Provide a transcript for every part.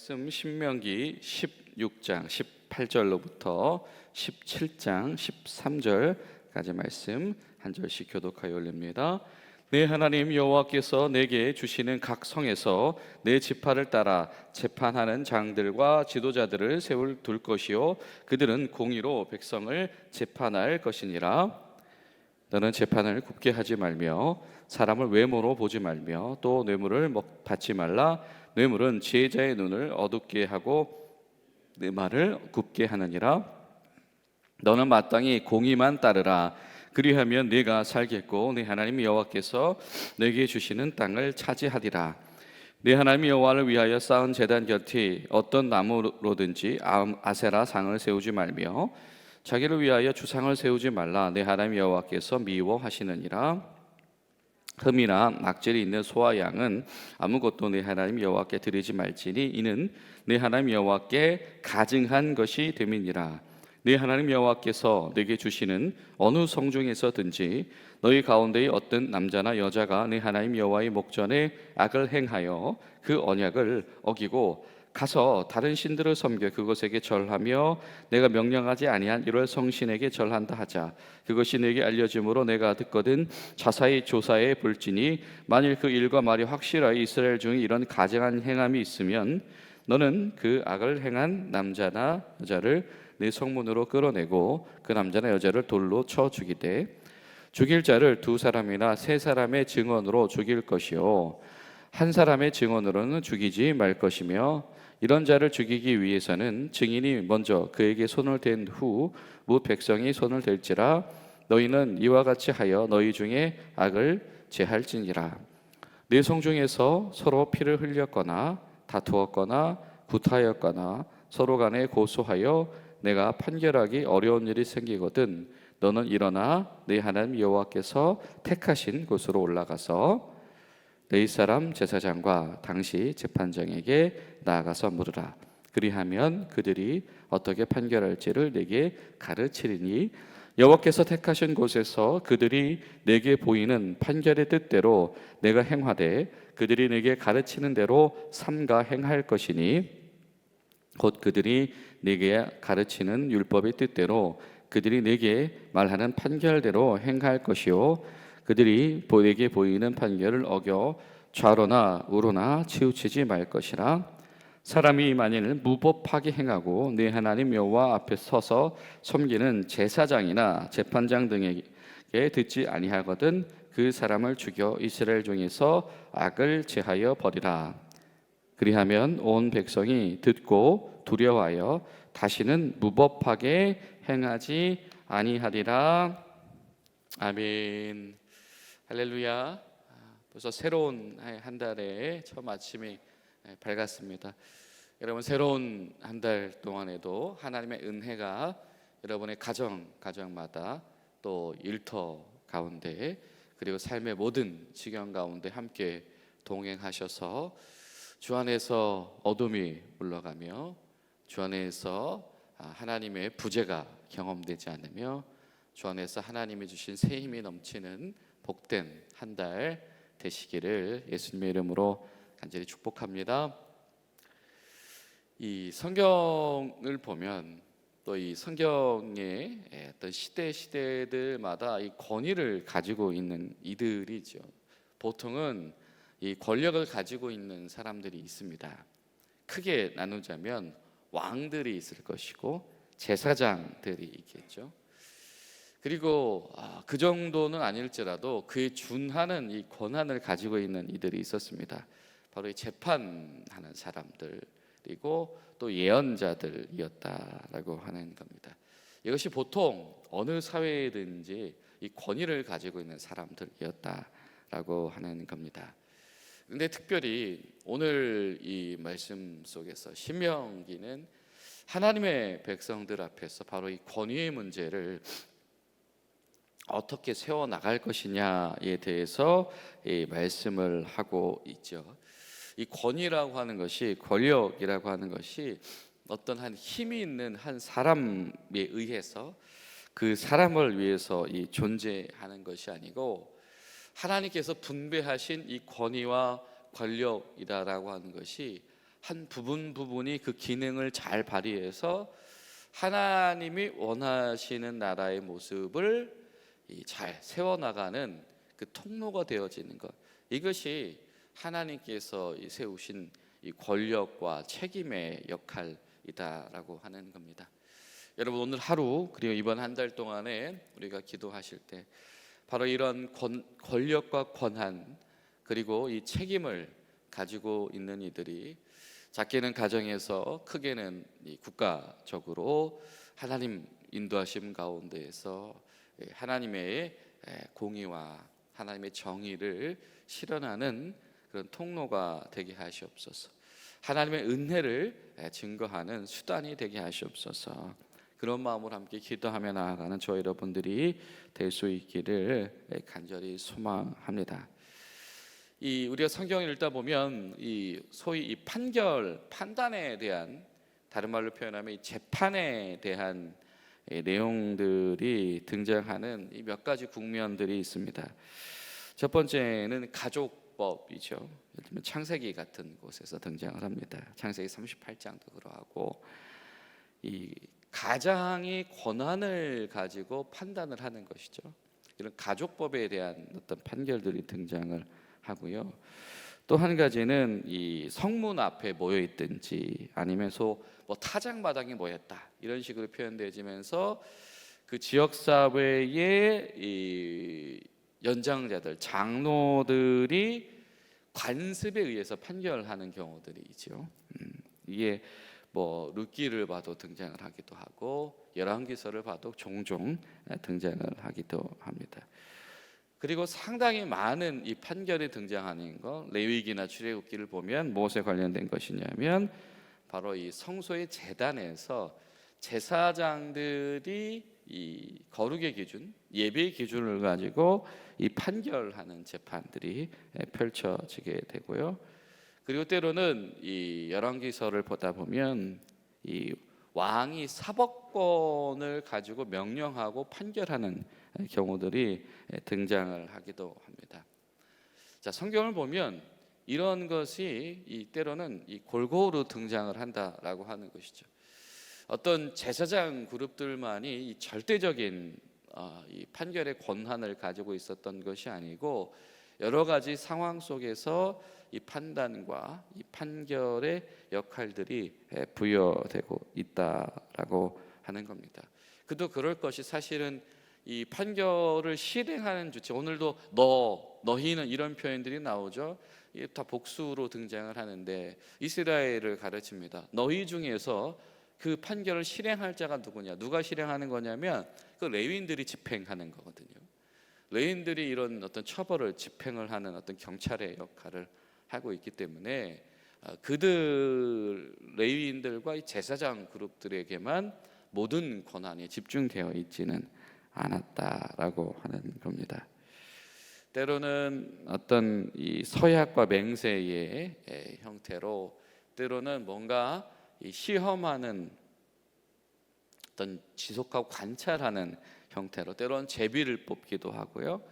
말씀 신명기 16장 18절로부터 17장 13절까지 말씀 한 절씩 교독하여 올립니다. 내 하나님 여호와께서 내게 주시는 각 성에서 내 지파를 따라 재판하는 장들과 지도자들을 세울 둘 것이요 그들은 공의로 백성을 재판할 것이니라 너는 재판을 굽게 하지 말며 사람을 외모로 보지 말며 또 뇌물을 먹 받지 말라. 뇌물은 지혜자의 눈을 어둡게 하고 내 말을 굽게 하느니라. 너는 마땅히 공의만 따르라. 그리하면 네가 살겠고 네 하나님 여호와께서 내게 주시는 땅을 차지하리라. 네 하나님 여호와를 위하여 쌓은 제단 곁에 어떤 나무로든지 아- 아세라 상을 세우지 말며 자기를 위하여 주상을 세우지 말라. 내 하나님 여호와께서 미워하시느니라. 흠이나 낙질이 있는 소와 양은 아무것도 내 하나님 여호와께 드리지 말지니 이는 내 하나님 여호와께 가증한 것이 됨이니라. 내 하나님 여호와께서 내게 주시는 어느 성중에서든지 너희 가운데의 어떤 남자나 여자가 내 하나님 여호와의 목전에 악을 행하여 그 언약을 어기고 가서 다른 신들을 섬겨 그것에게 절하며 내가 명령하지 아니한 이럴 성신에게 절한다 하자. 그것이 내게 알려짐으로 내가 듣거든 자사히 조사해 볼지니 만일 그 일과 말이 확실하여 이스라엘 중에 이런 가증한 행함이 있으면 너는 그 악을 행한 남자나 여자를 내 성문으로 끌어내고 그 남자나 여자를 돌로 쳐 죽이되 죽일 자를 두 사람이나 세 사람의 증언으로 죽일 것이요. 한 사람의 증언으로는 죽이지 말 것이며 이런 자를 죽이기 위해서는 증인이 먼저 그에게 손을 댄 후 무 백성이 손을 댈지라 너희는 이와 같이 하여 너희 중에 악을 제할지니라. 내 성 중에서 서로 피를 흘렸거나 다투었거나 구타하였거나 서로 간에 고소하여 내가 판결하기 어려운 일이 생기거든 너는 일어나 내 하나님 여호와께서 택하신 곳으로 올라가서 내 사람 제사장과 당시 재판장에게 나아가서 물으라. 그리하면 그들이 어떻게 판결할지를 내게 가르치리니 여호와께서 택하신 곳에서 그들이 내게 보이는 판결의 뜻대로 내가 행하되 그들이 내게 가르치는 대로 삼가 행할 것이니 곧 그들이 내게 가르치는 율법의 뜻대로 그들이 내게 말하는 판결대로 행할 것이요 그들이 내게 보이는 판결을 어겨 좌로나 우로나 치우치지 말 것이라. 사람이 만일 무법하게 행하고 내 하나님 여호와 앞에 서서 섬기는 제사장이나 재판장 등에게 듣지 아니하거든 그 사람을 죽여 이스라엘 중에서 악을 제하여 버리라. 그리하면 온 백성이 듣고 두려워하여 다시는 무법하게 행하지 아니하리라. 아멘 할렐루야. 아, 벌써 새로운 한 달의 처음 아침이 밝았습니다. 여러분 새로운 한 달 동안에도 하나님의 은혜가 여러분의 가정 가정마다 또 일터 가운데 그리고 삶의 모든 지경 가운데 함께 동행하셔서 주 안에서 어둠이 물러가며 주 안에서 아, 하나님의 부재가 경험되지 않으며 주 안에서 하나님이 주신 새 힘이 넘치는 복된 한 달 되시기를 예수님의 이름으로 간절히 축복합니다. 이 성경을 보면 또 이 성경의 어떤 시대 시대들마다 이 권위를 가지고 있는 이들이죠. 보통은 이 권력을 가지고 있는 사람들이 있습니다. 크게 나누자면 왕들이 있을 것이고 제사장들이 있겠죠. 그리고 아, 그 정도는 아닐지라도 그에 준하는 이 권한을 가지고 있는 이들이 있었습니다. 바로 이 재판하는 사람들 그리고 또 예언자들이었다라고 하는 겁니다. 이것이 보통 어느 사회든지 이 권위를 가지고 있는 사람들이었다라고 하는 겁니다. 근데 특별히 오늘 이 말씀 속에서 신명기는 하나님의 백성들 앞에서 바로 이 권위의 문제를 어떻게 세워 나갈 것이냐에 대해서 이 말씀을 하고 있죠. 이 권위라고 하는 것이 권력이라고 하는 것이 어떤 한 힘이 있는 한 사람에 의해서 그 사람을 위해서 이 존재하는 것이 아니고 하나님께서 분배하신 이 권위와 권력이다라고 하는 것이 한 부분 부분이 그 기능을 잘 발휘해서 하나님이 원하시는 나라의 모습을 이 잘 세워나가는 그 통로가 되어지는 것 이것이 하나님께서 이 세우신 이 권력과 책임의 역할이다라고 하는 겁니다. 여러분 오늘 하루 그리고 이번 한 달 동안에 우리가 기도하실 때 바로 이런 권, 권력과 권한 그리고 이 책임을 가지고 있는 이들이 작게는 가정에서 크게는 이 국가적으로 하나님 인도하심 가운데에서 예, 하나님의 예, 공의와 하나님의 정의를 실현하는 그런 통로가 되게 하시옵소서. 하나님의 은혜를 예, 증거하는 수단이 되게 하시옵소서. 그런 마음으로 함께 기도하며 나아가는 저 여러분들이 될 수 있기를 간절히 소망합니다. 이 우리가 성경을 읽다 보면 이 소위 이 판결 판단에 대한 다른 말로 표현하면 이 재판에 대한 이 내용들이 등장하는 이 몇 가지 국면들이 있습니다. 첫 번째는 가족법이죠. 창세기 같은 곳에서 등장을 합니다. 창세기 38장도 그러하고 이 가장이 권한을 가지고 판단을 하는 것이죠. 이런 가족법에 대한 어떤 판결들이 등장을 하고요. 또 한 가지는 이 성문 앞에 모여 있든지 아니면 소뭐 타작 마당에 모였다 이런 식으로 표현되지면서 그 지역 사회의 이 연장자들 장로들이 관습에 의해서 판결하는 경우들이 있죠. 음, 이게 뭐 룻기를 봐도 등장을 하기도 하고 열왕기서를 봐도 종종 등장을 하기도 합니다. 그리고 상당히 많은 이 판결이 등장하는 거 레위기나 출애굽기를 보면 무엇에 관련된 것이냐면 바로 이 성소의 재단에서 제사장들이 이 거룩의 기준, 예배의 기준을 가지고 이 판결하는 재판들이 펼쳐지게 되고요. 그리고 때로는 이 열왕기서를 보다 보면 이 왕이 사법권을 가지고 명령하고 판결하는 경우들이 등장을 하기도 합니다. 자, 성경을 보면 이런 것이 이 때로는 이 골고루 등장을 한다라고 하는 것이죠. 어떤 제사장 그룹들만이 이 절대적인 어, 이 판결의 권한을 가지고 있었던 것이 아니고 여러 가지 상황 속에서 이 판단과 이 판결의 역할들이 부여되고 있다라고 하는 겁니다. 그도 그럴 것이 사실은 이 판결을 실행하는 주체 오늘도 너 너희는 이런 표현들이 나오죠. 이게 다 복수로 등장을 하는데 이스라엘을 가르칩니다. 너희 중에서 그 판결을 실행할 자가 누구냐? 누가 실행하는 거냐면 그 레위인들이 집행하는 거거든요. 레위인들이 이런 어떤 처벌을 집행을 하는 어떤 경찰의 역할을 하고 있기 때문에 어, 그들 레위인들과 이 제사장 그룹들에게만 모든 권한이 집중되어 있지는 않았다라고 하는 겁니다. 때로는 어떤 이 서약과 맹세의 형태로 때로는 뭔가 시험하는 어떤 지속하고 관찰하는 형태로 때로는 제비를 뽑기도 하고요.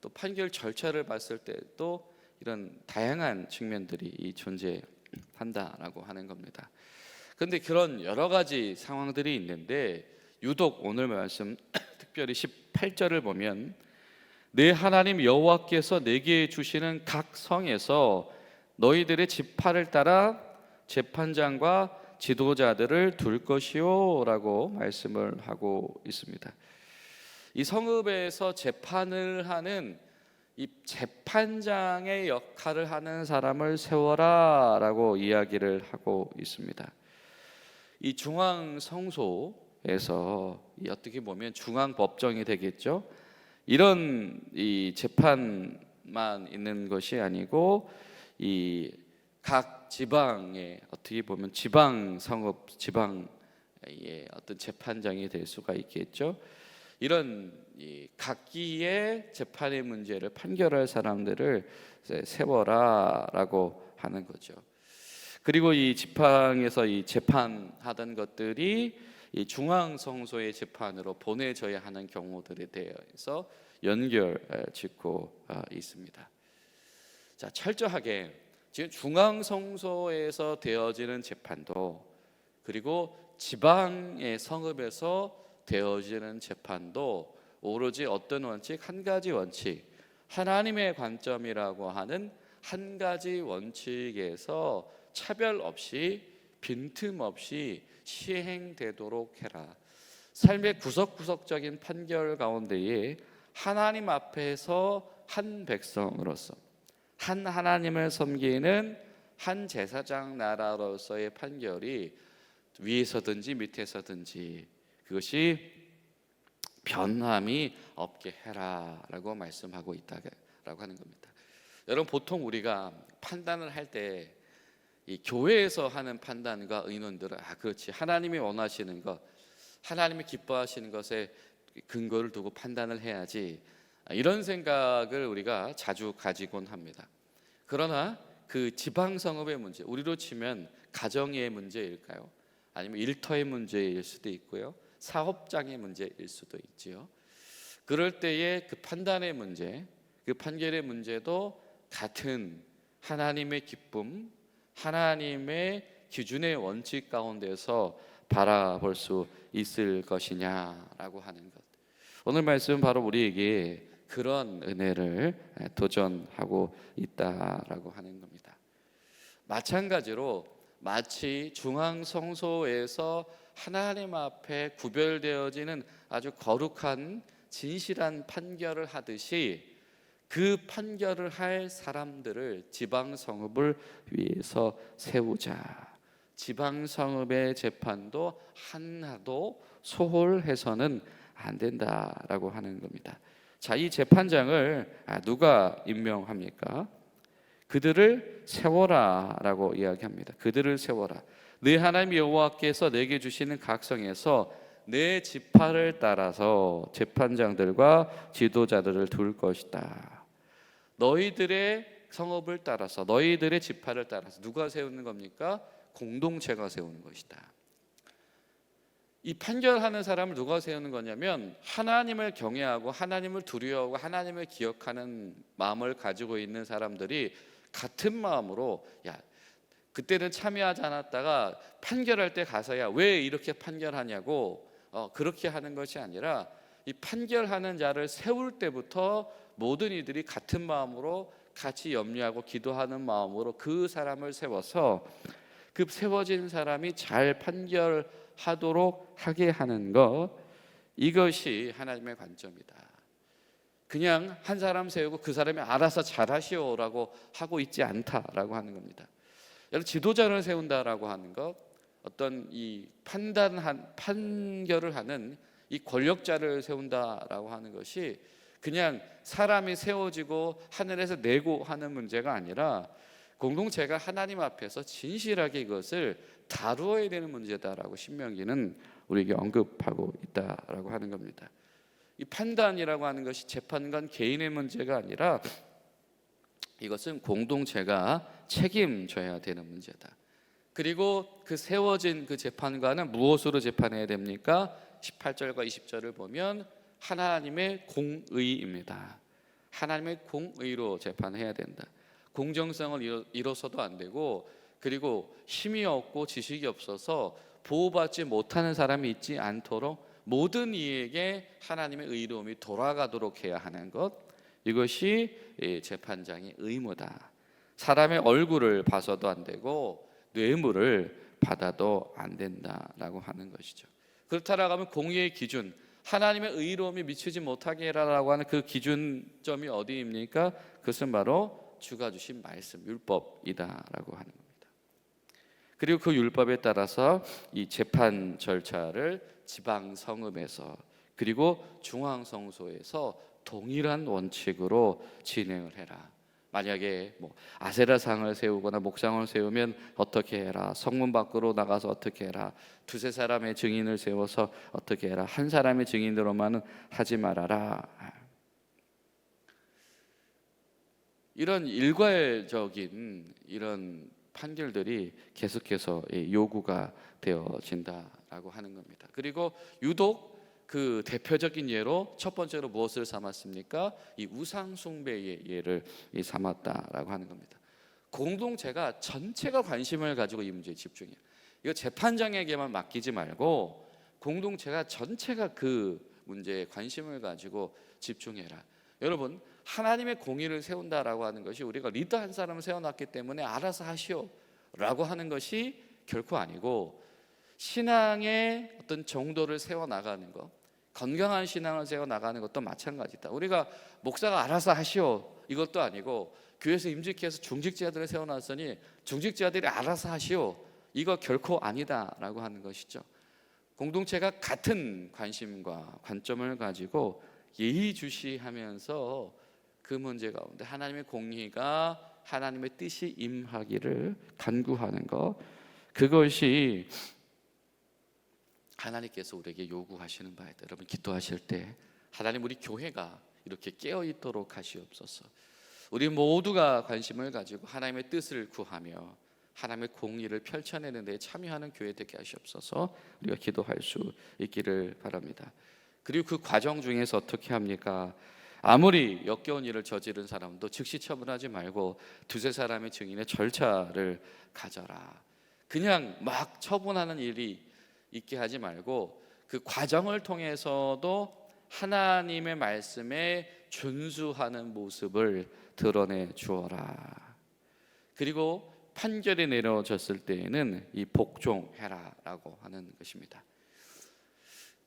또 판결 절차를 봤을 때도 이런 다양한 측면들이 존재한다라고 하는 겁니다. 그런데 그런 여러 가지 상황들이 있는데 유독 오늘 말씀 특별히 18절을 보면 내 하나님 여호와께서 내게 주시는 각 성에서 너희들의 지파를 따라 재판장과 지도자들을 둘 것이요라고 말씀을 하고 있습니다. 이 성읍에서 재판을 하는 이 재판장의 역할을 하는 사람을 세워라라고 이야기를 하고 있습니다. 이 중앙 성소 에서 어떻게 보면 중앙 법정이 되겠죠. 이런 이 재판만 있는 것이 아니고 이 각 지방에 어떻게 보면 지방 성읍 지방의 어떤 재판장이 될 수가 있겠죠. 이런 이 각기의 재판의 문제를 판결할 사람들을 세워라라고 하는 거죠. 그리고 이 지팡에서 이 재판하던 것들이 이 중앙 성소의 재판으로 보내져야 하는 경우들에 대해서 연결 짓고 아, 있습니다. 자 철저하게 지금 중앙 성소에서 되어지는 재판도 그리고 지방의 성읍에서 되어지는 재판도 오로지 어떤 원칙 한 가지 원칙 하나님의 관점이라고 하는 한 가지 원칙에서 차별 없이 빈틈없이 시행되도록 해라. 삶의 구석구석적인 판결 가운데에 하나님 앞에서 한 백성으로서 한 하나님을 섬기는 한 제사장 나라로서의 판결이 위에서든지 밑에서든지 그것이 변함이 없게 해라라고 말씀하고 있다라고 하는 겁니다. 여러분 보통 우리가 판단을 할 때 이 교회에서 하는 판단과 의논들은 아 그렇지 하나님이 원하시는 것 하나님이 기뻐하시는 것에 근거를 두고 판단을 해야지 아, 이런 생각을 우리가 자주 가지곤 합니다. 그러나 그 지방 성읍의 문제 우리로 치면 가정의 문제일까요? 아니면 일터의 문제일 수도 있고요. 사업장의 문제일 수도 있지요. 그럴 때의 그 판단의 문제, 그 판결의 문제도 같은 하나님의 기쁨, 하나님의 기준의 원칙 가운데서 바라볼 수 있을 것이냐라고 하는 것. 오늘 말씀 바로 우리에게 그런 은혜를 도전하고 있다라고 하는 겁니다. 마찬가지로 마치 중앙 성소에서 하나님 앞에 구별되어지는 아주 거룩한 진실한 판결을 하듯이 그 판결을 할 사람들을 지방 성읍을 위해서 세우자. 지방 성읍의 재판도 하나도 소홀해서는 안 된다라고 하는 겁니다. 자, 이 재판장을 아, 누가 임명합니까? 그들을 세워라라고 이야기합니다. 그들을 세워라. 네 하나님 여호와께서 내게 주시는 각성에서 내 지파를 따라서 재판장들과 지도자들을 둘 것이다. 너희들의 성읍을 따라서 너희들의 지파를 따라서 누가 세우는 겁니까? 공동체가 세우는 것이다. 이 판결하는 사람을 누가 세우는 거냐면 하나님을 경외하고 하나님을 두려워하고 하나님을 기억하는 마음을 가지고 있는 사람들이 같은 마음으로 야 그때는 참여하지 않았다가 판결할 때 가서야 왜 이렇게 판결하냐고 어, 그렇게 하는 것이 아니라 이 판결하는 자를 세울 때부터 모든 이들이 같은 마음으로 같이 염려하고 기도하는 마음으로 그 사람을 세워서 그 세워진 사람이 잘 판결하도록 하게 하는 것 이것이 하나님의 관점이다. 그냥 한 사람 세우고 그 사람이 알아서 잘하시오라고 하고 있지 않다라고 하는 겁니다. 여러분 지도자를 세운다라고 하는 것 어떤 이 판단한 판결을 하는 이 권력자를 세운다라고 하는 것이 그냥 사람이 세워지고 하늘에서 내고 하는 문제가 아니라 공동체가 하나님 앞에서 진실하게 이것을 다루어야 되는 문제다라고 신명기는 우리에게 언급하고 있다라고 하는 겁니다. 이 판단이라고 하는 것이 재판관 개인의 문제가 아니라 이것은 공동체가 책임져야 되는 문제다. 그리고 그 세워진 그 재판관은 무엇으로 재판해야 됩니까? 18절과 20절을 보면 하나님의 공의입니다. 하나님의 공의로 재판해야 된다. 공정성을 잃어서도 안 되고 그리고 힘이 없고 지식이 없어서 보호받지 못하는 사람이 있지 않도록 모든 이에게 하나님의 의로움이 돌아가도록 해야 하는 것 이것이 재판장의 의무다. 사람의 얼굴을 봐서도 안 되고 뇌물을 받아도 안 된다라고 하는 것이죠. 그렇다라고 하면 공의의 기준 하나님의 의로움이 미치지 못하게 해라라고 하는 그 기준점이 어디입니까? 그것은 바로 주가 주신 말씀 율법이다라고 하는 겁니다. 그리고 그 율법에 따라서 이 재판 절차를 지방 성읍에서 그리고 중앙 성소에서 동일한 원칙으로 진행을 해라. 만약에 뭐 아세라상을 세우거나 목상을 세우면 어떻게 해라? 성문 밖으로 나가서 어떻게 해라? 두세 사람의 증인을 세워서 어떻게 해라? 한 사람의 증인으로만은 하지 말아라. 이런 일괄적인 이런 판결들이 계속해서 요구가 되어진다라고 하는 겁니다. 그리고 유독 그 대표적인 예로 첫 번째로 무엇을 삼았습니까? 이 우상 숭배의 예를 삼았다라고 하는 겁니다. 공동체가 전체가 관심을 가지고 이 문제에 집중해요. 이거 재판장에게만 맡기지 말고 공동체가 전체가 그 문제에 관심을 가지고 집중해라. 여러분 하나님의 공의를 세운다라고 하는 것이 우리가 리더 한 사람을 세워놨기 때문에 알아서 하시오라고 하는 것이 결코 아니고 신앙의 어떤 정도를 세워 나가는 것, 건강한 신앙을 세워 나가는 것도 마찬가지다. 우리가 목사가 알아서 하시오 이것도 아니고 교회에서 임직해서 중직자들을 세워놨으니 중직자들이 알아서 하시오 이거 결코 아니다라고 하는 것이죠. 공동체가 같은 관심과 관점을 가지고 예의주시하면서 그 문제 가운데 하나님의 공의가 하나님의 뜻이 임하기를 간구하는 것 그것이 하나님께서 우리에게 요구하시는 바이다. 여러분 기도하실 때 하나님 우리 교회가 이렇게 깨어 있도록 하시옵소서. 우리 모두가 관심을 가지고 하나님의 뜻을 구하며 하나님의 공의를 펼쳐내는 데 참여하는 교회 되게 하시옵소서. 우리가 기도할 수 있기를 바랍니다. 그리고 그 과정 중에서 어떻게 합니까? 아무리 역겨운 일을 저지른 사람도 즉시 처분하지 말고 두세 사람의 증인의 절차를 가져라. 그냥 막 처분하는 일이 있게 하지 말고 그 과정을 통해서도 하나님의 말씀에 준수하는 모습을 드러내 주어라. 그리고 판결이 내려졌을 때에는 이 복종해라라고 하는 것입니다.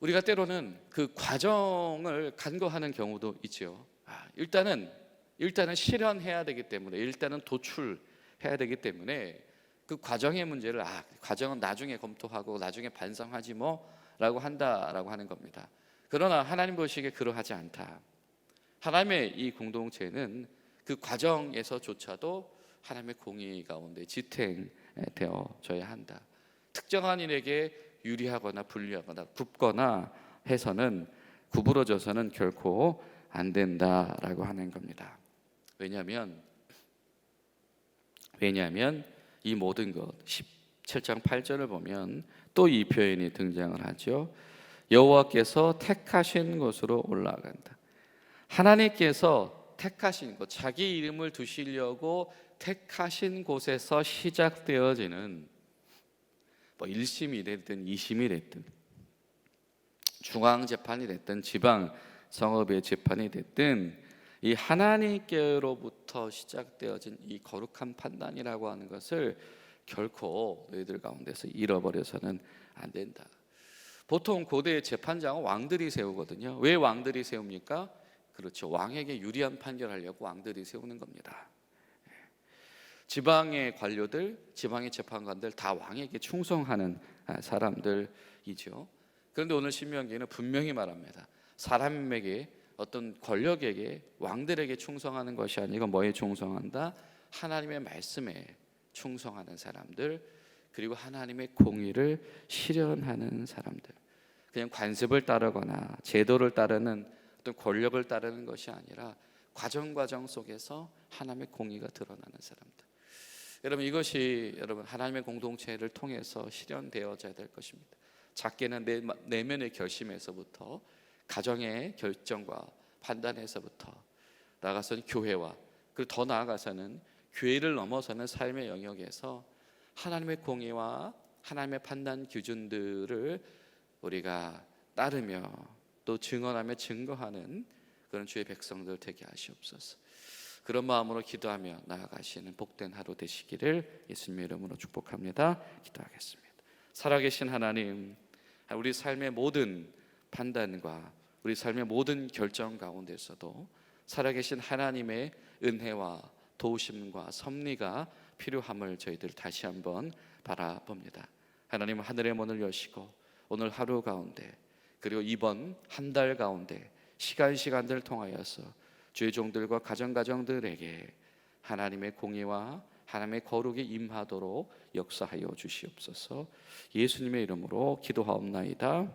우리가 때로는 그 과정을 간과하는 경우도 있죠. 아, 일단은 일단은 실현해야 되기 때문에 일단은 도출해야 되기 때문에 그 과정의 문제를 아 과정은 나중에 검토하고 나중에 반성하지 뭐라고 한다라고 하는 겁니다. 그러나 하나님 보시기에 그러하지 않다. 하나님의 이 공동체는 그 과정에서조차도 하나님의 공의 가운데 지탱되어져야 한다. 특정한 일에게 유리하거나 불리하거나 굽거나 해서는 구부러져서는 결코 안 된다라고 하는 겁니다. 왜냐하면 왜냐하면 이 모든 것 17장 8절을 보면 또 이 표현이 등장을 하죠. 여호와께서 택하신 곳으로 올라간다. 하나님께서 택하신 곳, 자기 이름을 두시려고 택하신 곳에서 시작되어지는 뭐 1심이 됐든 2심이 됐든 중앙 재판이 됐든 지방 성읍의 재판이 됐든 이 하나님께로부터 시작되어진 이 거룩한 판단이라고 하는 것을 결코 너희들 가운데서 잃어버려서는 안 된다. 보통 고대 재판장은 왕들이 세우거든요. 왜 왕들이 세웁니까? 그렇죠. 왕에게 유리한 판결하려고 왕들이 세우는 겁니다. 지방의 관료들, 지방의 재판관들 다 왕에게 충성하는 아, 사람들이죠. 그런데 오늘 신명기는 분명히 말합니다. 사람에게 어떤 권력에게 왕들에게 충성하는 것이 아니고 뭐에 충성한다? 하나님의 말씀에 충성하는 사람들 그리고 하나님의 공의를 실현하는 사람들. 그냥 관습을 따르거나 제도를 따르는 어떤 권력을 따르는 것이 아니라 과정 과정 속에서 하나님의 공의가 드러나는 사람들. 여러분 이것이 여러분 하나님의 공동체를 통해서 실현되어져야 될 것입니다. 작게는 내, 내면의 결심에서부터 가정의 결정과 판단에서부터 나가서는 교회와 그리고 더 나아가서는 교회를 넘어서는 삶의 영역에서 하나님의 공의와 하나님의 판단 기준들을 우리가 따르며 또 증언하며 증거하는 그런 주의 백성들 되게 하시옵소서. 그런 마음으로 기도하며 나아가시는 복된 하루 되시기를 예수님의 이름으로 축복합니다. 기도하겠습니다. 살아계신 하나님, 우리 삶의 모든 판단과 우리 삶의 모든 결정 가운데서도 살아계신 하나님의 은혜와 도우심과 섭리가 필요함을 저희들 다시 한번 바라봅니다. 하나님 하늘의 문을 여시고 오늘 하루 가운데 그리고 이번 한 달 가운데 시간 시간들 통하여서 주의 종들과 가정 가정들에게 하나님의 공의와 하나님의 거룩이 임하도록 역사하여 주시옵소서. 예수님의 이름으로 기도하옵나이다.